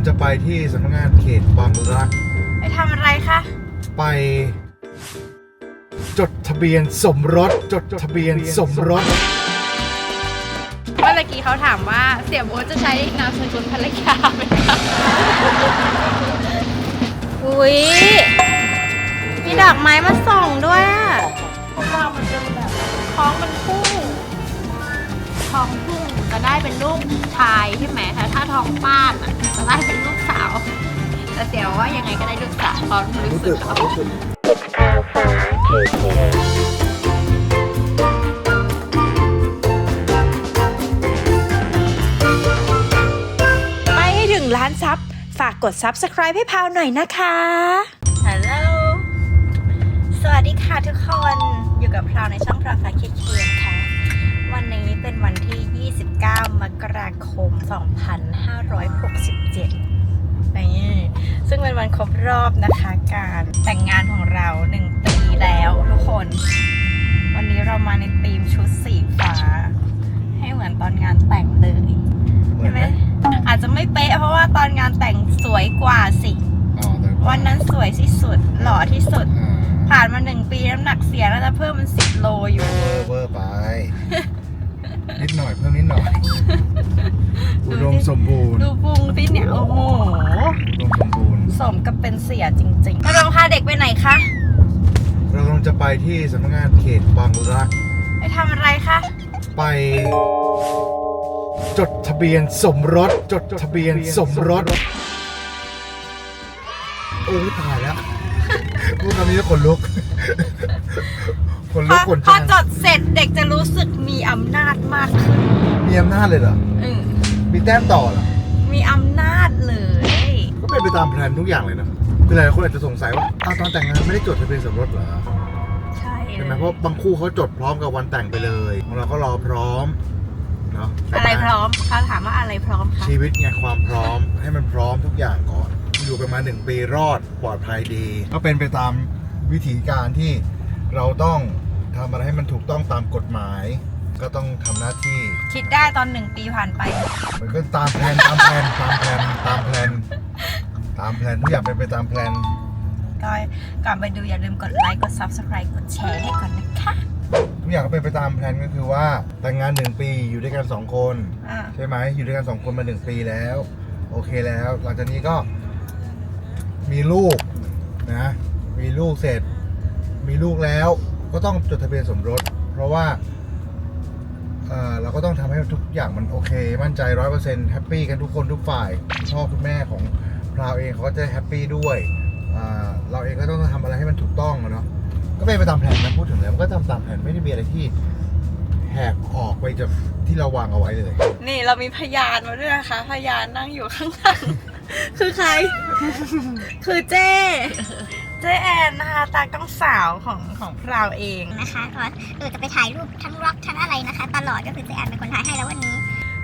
งจะไปที่สำนักงานเขตบางรัก ไปทำอะไรคะ ไป จดทะเบียนสมรส จดทะเบียนสมรส เมื่อกี้เขาถามว่าเสียโบ๊ทจะใช้นามสกุลภรรยาไหมคะอุ้ยมีดอกไม้มาส่งด้วยอะพวกเรามันเป็นแบบท้องมันพุ่ง ทองพุ่งจะได้เป็นลูกชายใช่ไหมแต่ถ้าทองป้านอะจะได้เป็นลูกสาว แต่เสียวว่ายังไงก็ได้ลูกสาวเพราะรู้สึกเขารู้สึกไปให้ถึงล้านซับ ฝากกด Subscribe ให้พาวหน่อยนะคะ ฮัลโหล สวัสดีค่ะทุกคน อยู่กับพราวในช่องพราวฟ้าเคียนค่ะวันนี้ เป็นวันที่ 29 มกราคม 2567นี่ซึ่งเป็นวันครบรอบนะคะการแต่งงานของเรา 1 ปีแล้วทุกคน วันนี้เรามาในธีมชุดสีฟ้า ให้เหมือนตอนงานแต่งเลยเหมือใช่นไหไหมมอาจจะไม่เป๊ะเพราะว่าตอนงานแต่งสวยกว่าสิอ๋อแต่วันนั้นสวยที่สุดหล่อที่สุดอ่าผ่านมาหนึ่งปีน้ำหนักเสียแล้วจะเพิ่มเป็น ไปที่สำนักงานเขตบางรัก ไปทำอะไรคะไป จดทะเบียนสมรส จดทะเบียนสมรส โอ้ยตายแล้วพูดคำนี้แล้วขนลุกขนพลุอกขนพอจังจดเสร็จเด็กจะรู้สึกมีอำนาจมากขึ้นมีอำนาจเลยเหรออืมมีแต้มต่อเหรอ มีอำนาจเลย ก็เป็นไปตามแผนทุกอย่างเลยนะคือหลายๆคนอาจจะสงสัยว่าอ้าวตอนแต่งงานไม่ได้จดทะเบียนสมรสเหรอใช่ใช่ไหมเพราะบางคู่เขาจดพร้อมกับวันแต่งไปเลยของเราก็รอพร้อมเนาะอะไรพร้อมเขาถามว่าอะไรพร้อมคะชีวิตไงความพร้อมให้มันพร้อมทุกอย่างก่อน อยู่กันมาหนึ่งปีรอดปลอดภัยดี ก็เป็นไปตามวิธีการที่เราต้องทำอะไรให้มันถูกต้องตามกฎหมาย ก็ต้องทำหน้าที่ คิดได้ตอนหนึ่งปีผ่านไป มันก็ตามแผนตามแผนตามแผนตามแผนตามแผนทุกอย่างเป็นไปตามแผน ก็ก่อนไปดูอย่าลืมกดไลค์กด subscribe กดแชร์ให้ก่อนนะคะทุกอย่างก็เป็นไปตามแผนก็คือว่าแต่งงานหนึ่งปีอยู่ด้วยกันสองคน อ่าใช่ไหมอยู่ด้วยกันสองคนมาหนึ่งปีแล้ว โอเคแล้ว หลังจากนี้ก็ มีลูกนะ มีลูกเสร็จ มีลูกแล้วก็ต้องจดทะเบียนสมรส เพราะว่าเอ่อเราก็ต้องทำให้ทุกอย่างมันโอเค มั่นใจร้อยเปอร์เซ็นต์แฮปปี้กันทุกคนทุกฝ่ายคุณพ่อคุณแม่ของพราวเองเขาก็จะแฮปปี้ด้วยอ่า เราเองก็ต้องทำอะไรให้มันถูกต้องอะเนาะก็เป็นไปตามแผนนะพูดถึงแล้วมันก็ทำตามแผนไม่ได้มีอะไรที่แหกออกไปจากที่เราวางเอาไว้เลย นี่เรามีพยานมาด้วยนะคะ พยานนั่งอยู่ข้างหลังคือใคร คือเจ้เจ้แอนนะคะตากล้องสาวของของพราวเองนะคะก็เออจะไปถ่ายรูปทั้งร็อกทั้งอะไรนะคะ ตลอดก็คือเจะแอนเป็นคนถ่ายให้แล้ววันนี้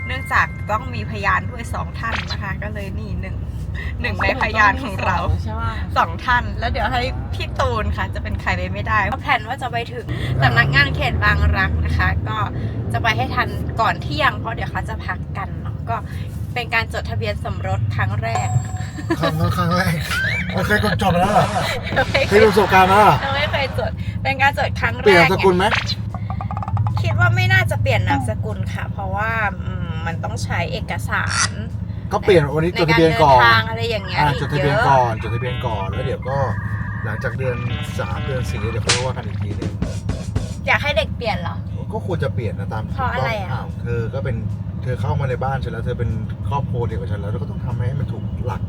เนื่องจากต้องมีพยานด้วยสองท่านนะคะ ก็เลยนี่หนึ่ง หนึ่งในพยานของเราใช่ป่ะสองท่าน แล้วเดี๋ยวให้พี่ตูนค่ะ จะเป็นใครไปไม่ได้ก็แผนว่าจะไปถึงสำนักงานเขตบางรักนะคะ ก็จะไปให้ทันก่อนเที่ยงเพราะเดี๋ยวเขาจะพักกันเนาะก็เป็นการจดทะเบียนสมรสครั้งแรก ครั้งครั้งแรกโอเคกดจบแล้วเหรอไม่เคเคยยมีประสบการณ์แล้วเหรอยังไม่เคยจด เป็นการจดครั้งเปแรลี่ยนกสกุลไหมคิดว่าไม่น่าจะเปลี่ยนนามสกุลค่ะ เพราะว่าอืมมันต้องใช้เอกสาร ก็เปลี่ยนวันนี้ในจดกาทะรเบียนเดิก่อนทางอะไรอย่างเงี้ยอ่าอีจดกทะเยเบียนอะก่อนจดทะเบียนก่อนแล้วเดี๋ยวก็หลังจากเดือนสามเดือนสี่เดี๋ยวเขาว่ากันอีกทีหนึงอยากให้เด็กเปลี่ยนเหรอ ก็ควรจะเปลี่ยนนะตามเพราะอะไรอะอ้าวเธอก็เป็นเธอเข้ามาในบ้านฉันแล้วเธอเป็นครอบครัวเดียวกับฉันแล้วเธอก็ต้องทำให้มันถูกหลัก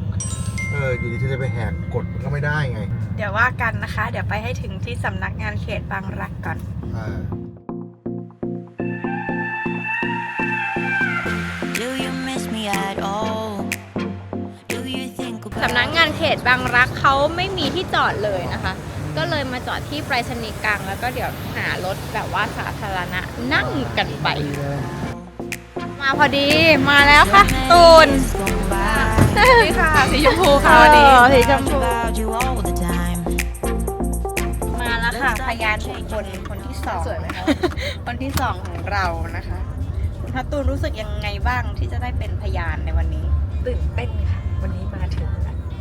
เอออยู่ดีเธอจะไปแหกกฎมันก็ไม่ได้ไงเดี๋ยวว่ากันนะคะ เดี๋ยวไปให้ถึงที่สำนักงานเขตบางรักก่อนอ่า สำนักงานเขตบางรักเขาไม่มีที่จอดเลยนะคะ ก็เลยมาจอดที่ไปรษณีย์กลางแล้วก็เดี๋ยวหารถแบบว่าสาธารณะนั่งกันไป มาพอดีมาแล้วค่ะ ตูน days gone by? สวัสดีค่ะ สีชมพูค่ะวันนี้สีชมพู About you all the time. มาแล้วค่ะ พยานของคนคนที่สองนะคะคนที่สองของเรานะคะคุณพัตตูนรู้สึกยังไงบ้างที่จะได้เป็นพยานในวันนี้ ตื่นเต้นค่ะวันนี้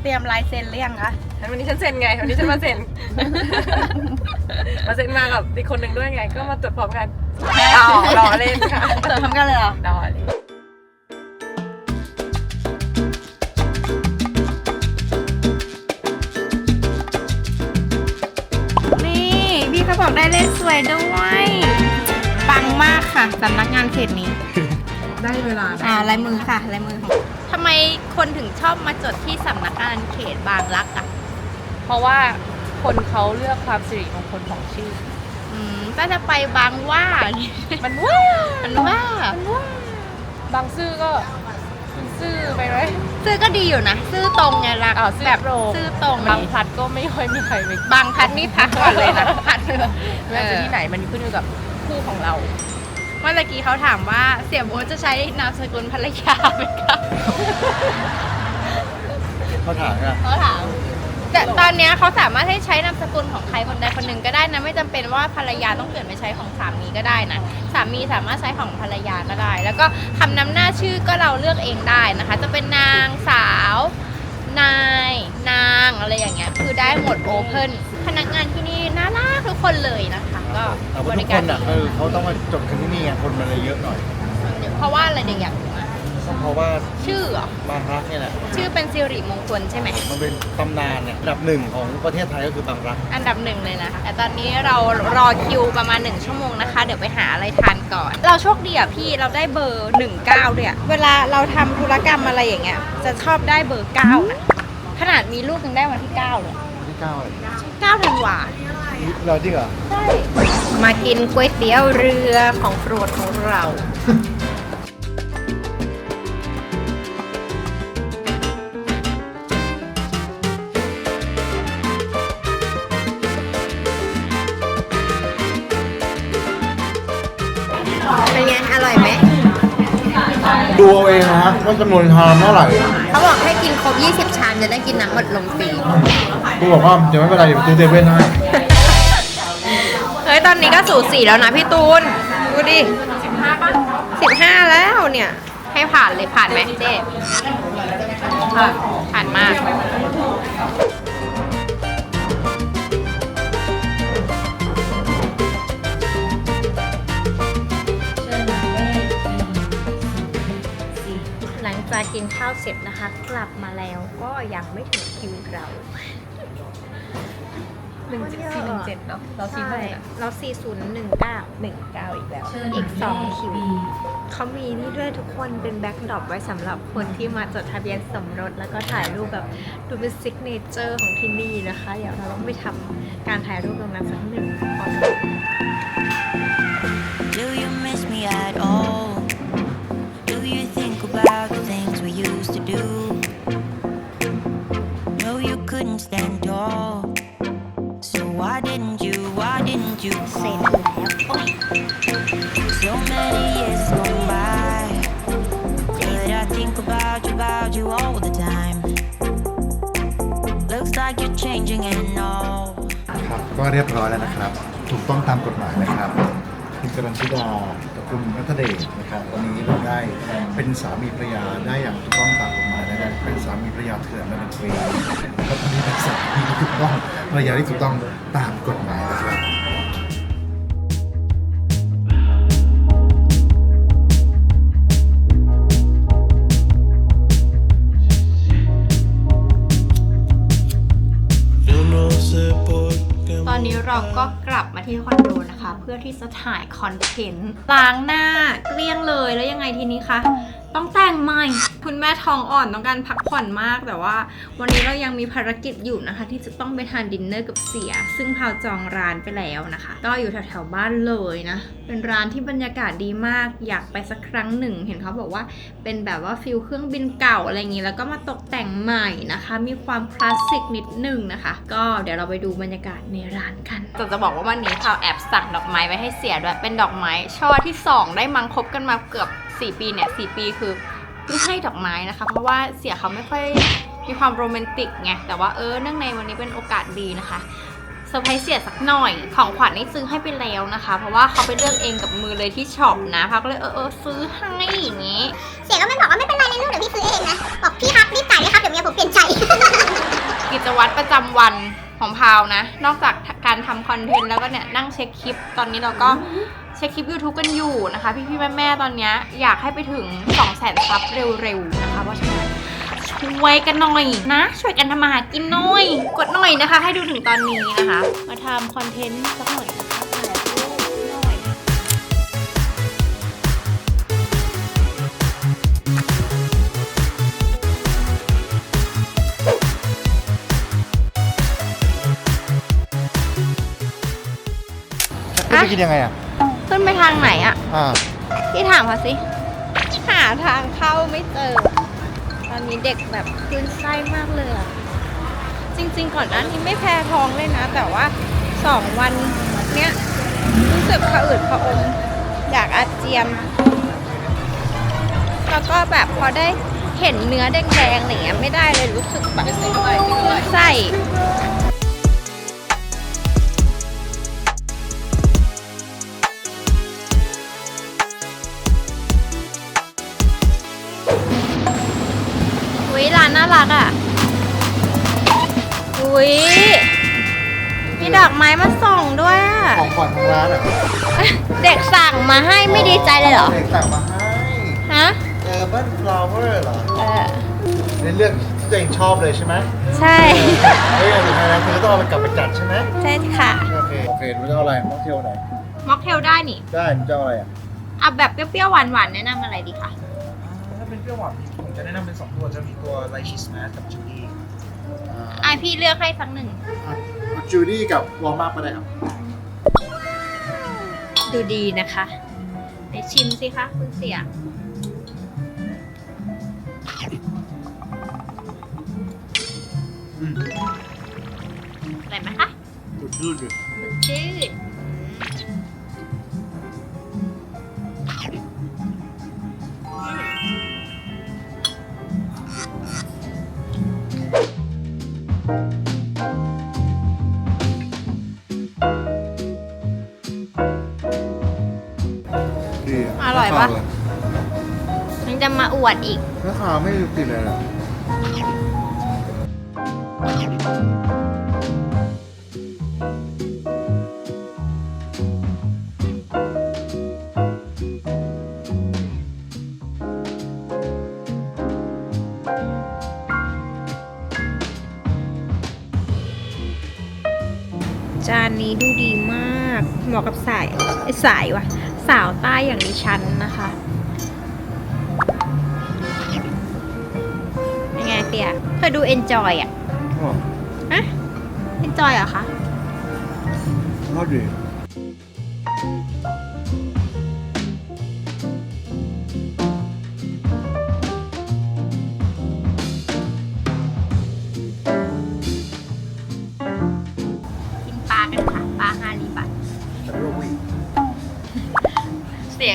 ตรียมลายเซ็นหรือยังคะ งั้นวันนี้ฉันเซ็นไง วันนี้ฉันมาเซ็น มาเซ็นมากับอีกคนหนึ่งด้วยไง ก็มาตรวจพร้อมกันต่อรอเล่นค่ะเติมทำกันเลยเหรอ รอเล่นนี่พี่เขาบอกได้เลขสวยด้วย ปังมากค่ะสำนักงานเขตนี้ ได้เวลา อ่าลายมือค่ะลายมือของทำ ไมคนถึงชอบมาจดที่สำนักงานเขตบางรักอะเพราะว่าคนเขาเลือกความสิริมงคลของชื่อ อืมก็จะไปบางหว่ามันว่ามันว่าบางซื่อก็ซื่อไปไหมซื้อก็ดีอยู่นะซื้อตรงไงรักอ้าวซื่อแบบตรงซื้อตรงบางพลัดก็ไม่ค่อยมีใครไปบางพัดนี่พักก่อนเลยนะพัดเลยไม่ว่าจะที่ไหนมันขึ้นอยู่กับคู่ของเราเมื่อกี้เขาถามว่าเสียโบ๊ทจะใช้นามสกุลภรรยาไหมครับเขาถามอะเขาถามแต่ตอนเนี้ยเขาสามารถให้ใช้นามสกุลของใครคนใดคนหนึ่งก็ได้นะไม่จำเป็นว่าภรรยาต้องเปลี่ยนไปใช้ของสามีก็ได้นะสามีสามารถใช้ของภรรยาก็ได้ แล้วก็คำนำหน้าชื่อก็เราเลือกเองได้นะคะ จะเป็นนางสาว นาย นางอะไรอย่างเงี้ยคือได้หมดโอเพน พนักงานที่นี่น่ารักทุกคนเลยนะคะ ก็แต่บว่าทุริกกาครนอะเออเขาต้องมาจดกันที่นี่ไงคนมันเลยเยอะหน่อยเพราะว่าอะไรเด็กอยากรู้อะเพราะว่าชื่อเหรอบางรักเนี่ยแหละชื่อเป็นสิริมงคลใช่ไหม มันเป็นตำนานเนี่ยอันดับหนึ่งของประเทศไทยก็คือบางรักอันดับหนึ่งเลยนะคะแต่ตอนนี้เรารอคิวประมาณ 1 ชั่วโมงนะคะ เดี๋ยวไปหาอะไรทานก่อน เราโชคดีอะพี่เราได้เบอร์ 19ด้วยอะเวลาเราทำธุรกรรมอะไรอย่างเงี้ย จะชอบได้เบอร์9นะขนาดมีลูกยังได้วันที่ 9 เลยที่ เก้าเลย9ธันวาเราจริงเหรอใช่มากินก๋วยเตี๋ยวเรือของโปรดของเราเป็นไงอร่อยไหมดูเอาเอง นะว่าจำนวนชามเท่าไหร่เขาบอกให้กินครบ 20 ชามจะได้กินน้ำหมดลมฟรี กูบอกว่าเดี๋ยวไม่เป็นไรเดี๋ยวซื้อเซเว่นให้เฮ้ย ตอนนี้ก็สูสีแล้วนะพี่ตูน ดูดิ15ป่ะ15แล้วเนี่ย ให้ผ่านเลยผ่านไหมเจ๊ผ่านผ่านมากากกินข้าวเสร็จนะคะ กลับมาแล้วก็ยังไม่ถึงคิวเราหนึ่งเจ็ดสี่หนึ่งเจ็ดเนาะเราซีใช่เท่าไหร่นะเรา4019หนึ่งเก้าอีกแล้ว อีก2คิวเขามีนี่ด้วยทุกคนเป็นแบ็กดรอปไว้สำหรับคนที่มาจดทะเบียนสมรส แล้วก็ถ่ายรูปแบบดูเป็นซิกเนเจอร์ของที่นี่นะคะ เดี๋ยวเราต้องไปทำการถ่ายรูปตรงนั้นสักหนึ่งขอ Do you เซ็น call? แล้ว So many years gone by. But I think about you, about you all the time. Looks like you're changing and all. ครับก็เรียบร้อยแล้วนะครับ ถูกต้องตามกฎหมายนะครับคุณกรันชิดากับคุณนัทเดชนะครับตอนนี้เราได้เป็นสามีภรรยาได้อย่างถูกต้องตามกฎหมายนะครับเป็นสามีภรรยาเถื่อนมาเป็นปีแล้วตอนนี้เป็นสามีที่ถูกต้องภรรยาที่ถูกต้องตามกฎหมายนะครับ พื่อที่จะถ่ายคอนเทนต์ล้างหน้าเกลี้ยงเลยแล้วยังไงทีนี้คะ ต้องแต่งใหม่ คุณแม่ท้องอ่อนต้องการพักผ่อนมากแต่ว่า วันนี้เรายังมีภารกิจอยู่นะคะ ที่จะต้องไปทานดินเนอร์กับเสีย ซึ่งพาวจองร้านไปแล้วนะคะ ก็อยู่แถวๆบ้านเลยนะ เป็นร้านที่บรรยากาศดีมากอยากไปสักครั้งหนึ่ง เห็นเขาบอกว่าเป็นแบบว่าฟิลเครื่องบินเก่าอะไรอย่างนี้ แล้วก็มาตกแต่งใหม่นะคะ มีความคลาสสิกนิดนึงนะคะ ก็เดี๋ยวเราไปดูบรรยากาศในร้านกันแต่จะบอกว่าวันนี้พาวแอบสั่งดอกไม้ไว้ให้เสียด้วยเป็นดอกไม้ช่อที่สองได้มังคบกันมาเกือบ 4 ปีเนี่ย4ปีคือเพิ่งให้ดอกไม้นะคะ เพราะว่าเสียเขาไม่ค่อยมีความโรแมนติกไงแต่ว่าเออเนื่องในวันนี้เป็นโอกาสดีนะคะเซอร์ไพรส์เสียสักหน่อยของขวัญนี่ซื้อให้ไปแล้วนะคะ เพราะว่าเขาไปเลือกเองกับมือเลยที่ช็อปนะพักเลยเออเออซื้อให้อย่างงี้ เสียก็ไม่บอกว่าไม่เป็นไรในลูกเดี๋ยวพี่ซื้อเองนะบอกพี่ครับรีบจ่ายเลยครับเดี๋ยวเมียผมเปลี่ยนใจประจำวันของพาวนะ นอกจากการทำคอนเทนต์แล้วก็เนี่ยนั่งเช็คคลิป ตอนนี้เราก็ เช็คคลิป YouTube กันอยู่นะคะ พี่ๆแม่ๆตอนนี้อยากให้ไปถึง 2 0 0 0 0 0ซับเร็วๆนะคะเพราะฉะนั้นช่วยกันหน่อยนะ ช่วยกันทำมาหากินหน่อย กดหน่อยนะคะ ให้ดูถึงตอนนี้นะคะ มาทำคอนเทนต์สักหน่อยนะคะถ่ายรูปหน่อยจะกินยังไงอะ ขึ้นไปทางไหนอะอ่าพี่ถามเขาสิ หาทางเข้าไม่เจอ ตอนนี้เด็กแบบคลื่นไส้มากเลยอะจริง ๆ ก่อนหน้านี้ไม่แพ้ท้องเลยนะ แต่ว่าสองวันเนี้ยรู้สึกผะอืดผะอมอยากอาเจียน แล้วก็แบบพอได้เห็นเนื้อแดงๆอะไรเงี้ยไม่ได้เลยรู้สึกแบบไส้ ร้านน่ารักอะ อุ้ยมีดอกไม้มาส่งด้วยอะของขวัญของร้านอะเด็กสั่งมาให้ไม่ดีใจเลยเหรอ เด็กสั่งมาให้ฮะ เออบ้านฟลาวเวอร์เหรอเออ ในเรื่องที่ตัวเองชอบเลยใช่ไหมใช่ เฮ้ยสุดท้ายแล้วเธอก็ต้องเอามันกลับไปจัดใช่ไหมใช่ค่ะ โอเคโอเคหนูจะเอาอะไรม็อกเทลไหนม็อกเทลได้นี่ได้หนูจะเอาอะไรอะ เอาแบบเปรี้ยวๆหวานๆแนะนำอะไรดีคะถ้าเป็นเปรี้ยวหวานผมจะแนะนำเป็นสองตัวจะมีตัวไลชีสแมสกับจูดี้อะพี่เลือกให้สักหนึ่ง จูดี้กับวอลมาร์ก็ได้ครับดูดีนะคะไปชิมสิคะคุณเสีย อืมอะไรไหมคะดูดดูดดูดสดชื่น อร่อยปะยังจะมาอวดอีกราคาไม่มีกลิ่นเลยเหรอจานนี้ดูดีมาก เหมาะกับสายไอ้สายวะ สาวใต้อย่างดิฉันนะคะยังไงเตียเธอดูเอนจอยอะอ๋ออะเอนจอยเหรอคะชอบดี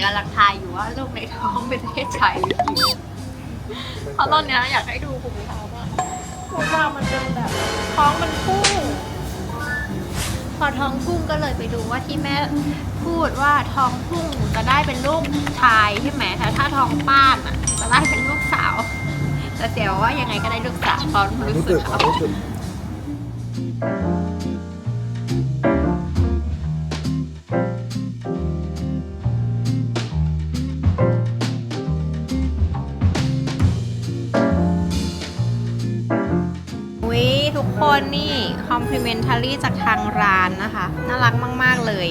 กำลังทายอยู่ว่าลูกในท้องเป็นเพศชายหรือหญิงเพราะตอนเนี้ยอยากให้ดูคุณผู้ชมว่าคุณเรามันเป็นแบบท้องมันพุ่งพอท้องพุ่งก็เลยไปดูว่าที่แม่พูดว่าท้องพุ่งจะได้เป็นลูกชายใช่ไหมแต่ถ้าท้องป้านอะจะได้เป็นลูกสาว แต่เสียวว่ายังไงก็ได้ลูกสาวเพราะรู้สึกเขารู้สึก complimentary จากทางร้านนะคะ น่ารักมาก ๆ เลย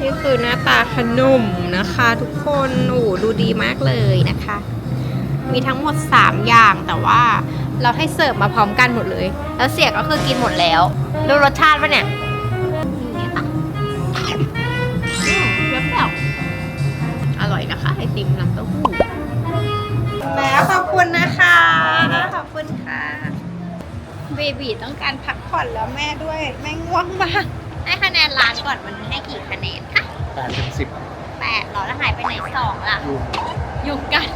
นี่คือหน้าตาขนมนะคะทุกคนโอ้ดูดีมากเลยนะคะ มีทั้งหมด 3 อย่างแต่ว่าเราให้เสิร์ฟมาพร้อมกันหมดเลย แล้วเสียก็คือกินหมดแล้ว ดูรสชาติปะเนี่ยอืมเปรี้ยวอร่อยนะคะไอติมน้ำเต้าหู้ เบบีต้องการพักผ่อนแล้วแม่ด้วย แม่ง่วงมาก ให้คะแนนร้านก่อนมันให้กี่คะแนนคะแปดเป็นสิบแปดเหรอแล้วหายไปไหนสองล่ะ ยุงยุงกัน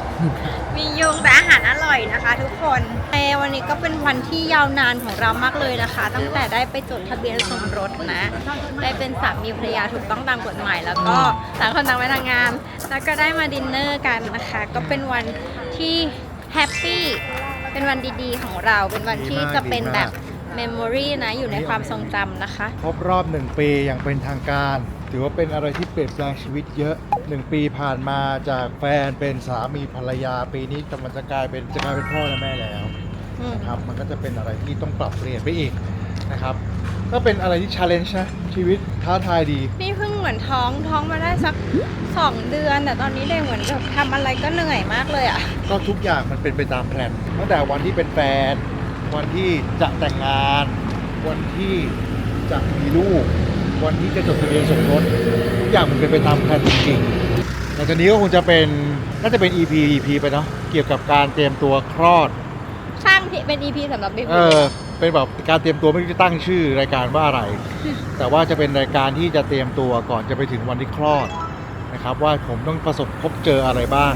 มียุงแต่อาหารอร่อยนะคะ ทุกคนเอวันนี้ก็เป็นวันที่ยาวนานของเรามากเลยนะคะ ตั้งแต่ได้ไปจดทะเบียนสมรสนะ ได้เป็นสามีภรรยาถูกต้องตามกฎหมายแล้วก็ต่างคนต่างไปทำงาน แล้วก็ได้มาดินเนอร์กันนะคะ ก็เป็นวันที่แฮปปี้ เป็นวันดีๆของเรา เป็นวันที่ดีมากจะเป็นดีมากแบบเมมโมรีนะอยู่ในความทรงจำนะคะ ครบรอบหนึ่งปีอย่างเป็นทางการ ถือว่าเป็นอะไรที่เปลี่ยนแปลงชีวิตเยอะหนึ่งปีผ่านมาจากแฟนเป็นสามีภรรยา ปีนี้กำลังจะกลายเป็นจะกลายเป็นพ่อและแม่แล้วอืมนะครับมันก็จะเป็นอะไรที่ต้องปรับเปลี่ยนไปอีกนะครับ ก็เป็นอะไรที่ชาเลนจ์นะ ชีวิตท้าทายดี นี่เพิ่งเหมือนท้องท้องมาได้สักสองเดือน แต่ตอนนี้เด็กเหมือนแบบทำอะไรก็เหนื่อยมากเลยอะ ก็ทุกอย่างมันเป็นไปตามแผนตั้งแต่วันที่เป็นแฟน วันที่จะแต่งงาน วันที่จะมีลูก วันที่จะจดทะเบียนสมรสทุกอย่างมันเป็นไปตามแผนจริงๆหลังจากนี้ก็คงจะเป็นน่าจะเป็น EP EP ไปเนาะเกี่ยวกับการเตรียมตัวคลอด ช่างเป็น EP สำหรับเบเอบีอ เป็นแบบการเตรียมตัวไม่รู้จะตั้งชื่อรายการว่าอะไร แต่ว่าจะเป็นรายการที่จะเตรียมตัวก่อนจะไปถึงวันที่คลอดนะครับ ว่าผมต้องประสบพบเจออะไรบ้าง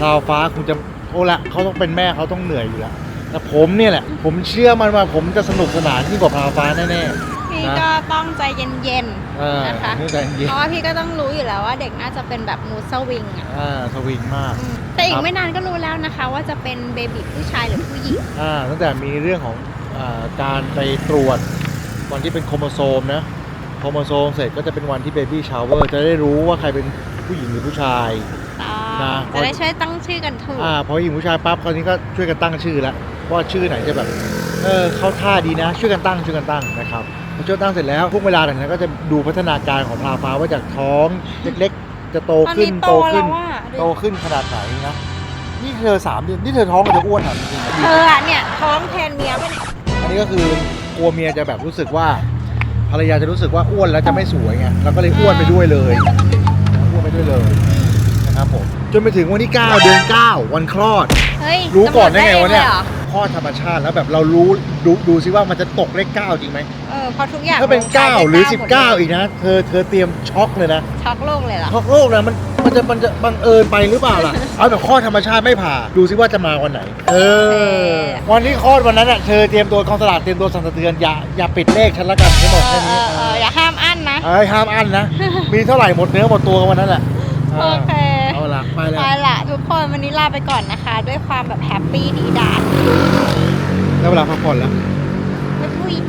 ทาวฟ้าคงจะโอ้ละเขาต้องเป็นแม่เขาต้องเหนื่อยอยู่แล้วแต่ผมเนี่ยแหละ ผมเชื่อมันว่าผมจะสนุกสนานยิ่งกว่าพราวฟ้าแน่พี่นะก็ต้องใจเย็นๆอ่านะคะนี่ใจเย็ๆนเพราะว่าพี่ก็ต้องรู้อยู่แล้วว่าเด็กน่าจะเป็นแบบมูดสวิงอะอ่าสวิงมากอืมแต่อีคกรับไม่นานก็รู้แล้วนะคะ ว่าจะเป็นเบบีผู้ชายหรือผู้หญิงอ่าตั้งแต่มีเรื่องของอา การไปตรวจวันที่เป็นโครโมโซมนะโครโมโซมเสร็จก็จะเป็นวันที่เบบี้ชาวเวอร์จะได้รู้ว่าใครเป็นผู้หญิงหรือผู้ชาย นะ จะได้ช่วยตั้งชื่อกันถูกอ่าพอหญิงผู้ชายปั๊บคราวนี้ก็ช่วยกันตั้งชื่อแล้วว่าชื่อไหนจะแบบเออเข้าท่าดีนะ ช่วยกันตั้งช่วยกันตั้งนะครับพอช่วยตั้งเสร็จแล้วพวกเวลาหลังจากนั้นก็จะดูพัฒนาการของพลาฟ้าว่าจากท้องเล็กๆ จะโตตอนขึ้นนี้โตโตขึ้นแล้วอะโตขึ้นขนาดไหนนะนี่เธอสามเดือนนี่เธอท้องมันจะอ้วนอะจริงเธออะเนี่ยท้องแทนเมียไปะเนี่ยๆอั นนี้ก็คือกลัวเมียจะแบบรู้สึกว่าภรรยาจะรู้สึกว่าอ้วนแล้วจะไม่สวยไงเราก็เลยอ้วนไปด้วยเลยอ้วนไปด้วยเลยนะครับผมจนไปถึงวันที่ 9 เดือน 9 วันคลอด เฮ้ยรู้ก่อนได้ไงกำหวะดเนี่ยลหรอคลอดธรรมชาติแล้วแบบเรารู้ดูดูซิว่ามันจะตกเลขเก้าจริงไหมเออเพราะทุกอย่างถ้าเป็นลงท้ยด้วย9หรือมดลย19 อีกนะ เธอเธอเตรียมช็อกเลยนะช็อกโลกเลยเหรอช็อกโลกนะมัน มันจะมันจะบังเอิญไปหรือเปล่าล่ะ เอาแบบคลอดธรรมชาติไม่ผ่า ดูซิว่าจะมาวันไหน เออ วันที่คลอดวันนั้นอะเธอเตรียมตัวกองสลากเตรียมตัวสั่นสะเทือนอย่าอย่าปิดเลขฉันละกันฉันบอกเอแค่อเอนี้อเอออย่าห้ามอั้นนะ เอ้ยห้ามอั้นนะ มีเท่าไหร่หมดเนื้อหมดตัวกันวันนั้นแหละโอเค เอาละไปแล้วไปละทุกคนวันนี้ลาไปก่อนนะคะ ด้วยความแบบแฮปปี้ดีดาได้เวลาพักผ่อนแล้ว ไม่พูด